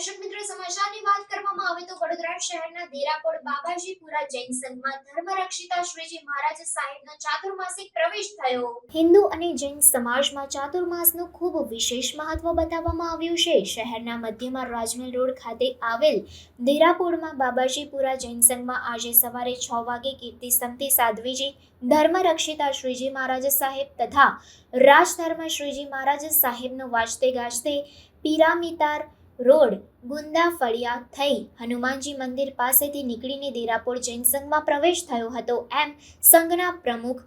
દર્શક મિત્રો, સમાચારની વાત કરવામાં આવે તો વડોદરા શહેરના દેરાપોર બાબાજીપુરા જૈન ધર્મરક્ષિતા શ્રીજી મહારાજ સાહેબનો ચાતુર્માસિક પ્રવેશ થયો. હિન્દુ અને જૈન સમાજમાં ચાતુર્માસનું ખૂબ વિશેષ મહત્વ બતાવવામાં આવ્યું છે. શહેરના મધ્યમાં રાજમહેલ રોડ ખાતે આવેલ દેરાપોરમાં બાબાજીપુરા જૈન આજે સવારે છ વાગે કીર્તિ સંતી સાધ્વીજી, ધર્મરક્ષિતા શ્રીજી મહારાજ સાહેબ તથા રાજધર્મ શ્રીજી મહારાજ સાહેબનો વાજતે ગાજતે પિરામિતાર રોડ ગુંદા ફળિયા થઈ હનુમાનજી મંદિર પાસેથી નીકળીને દેરાપોળ જૈન સંઘમાં પ્રવેશ થયો હતો. એમ સંઘના પ્રમુખ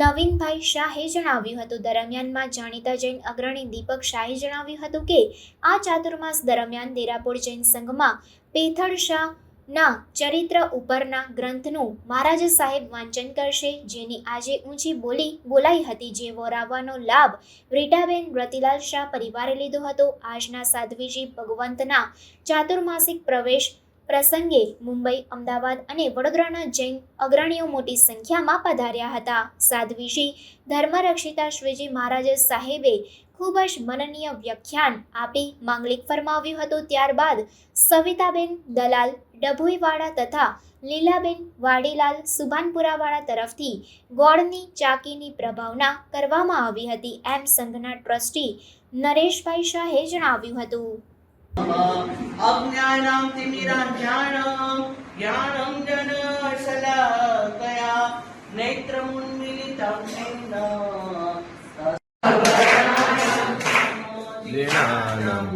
નવીનભાઈ શાહે જણાવ્યું હતું. દરમિયાનમાં જાણીતા જૈન અગ્રણી દીપક શાહે જણાવ્યું હતું કે, આ ચાતુર્માસ દરમિયાન દેરાપોળ જૈન સંઘમાં પેથળ શાહ ના, ચરિત્ર ઉપરના ગ્રંથનું મહારાજ સાહેબ વાંચન કરશે, જેની આજે ઊંચી બોલી બોલાઈ હતી, જે વોરાવાનો લાભ રીટાબેન રતિલાલ શાહ પરિવારે લીધો હતો. આજના સાધ્વીજી ભગવંતના ચાતુર્માસિક પ્રવેશ પ્રસંગે મુંબઈ, અમદાવાદ અને વડોદરાના જૈન અગ્રણીઓ મોટી સંખ્યામાં પધાર્યા હતા. સાધ્વીજી ધર્મરક્ષિતા શ્રીજી મહારાજ સાહેબે ખૂબ જ મનનીય વ્યાખ્યાન આપી માંગલિક ફરમાવ્યું હતું. ત્યારબાદ સવિતાબેન દલાલ, ડભોઈવાડા તથા લીલાબેન વાડીલાલ સુભાનપુરાવાળા તરફથી ગોળની ચાકીની પ્રભાવના કરવામાં આવી હતી. એમ સંઘના ટ્રસ્ટી નરેશભાઈ શાહે જણાવ્યું હતું. अज्ञानां तिमिरां ज्ञानं ज्ञानं जनशलाकया नेत्रमुन्मिलितं लीणानं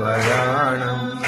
भयाणम्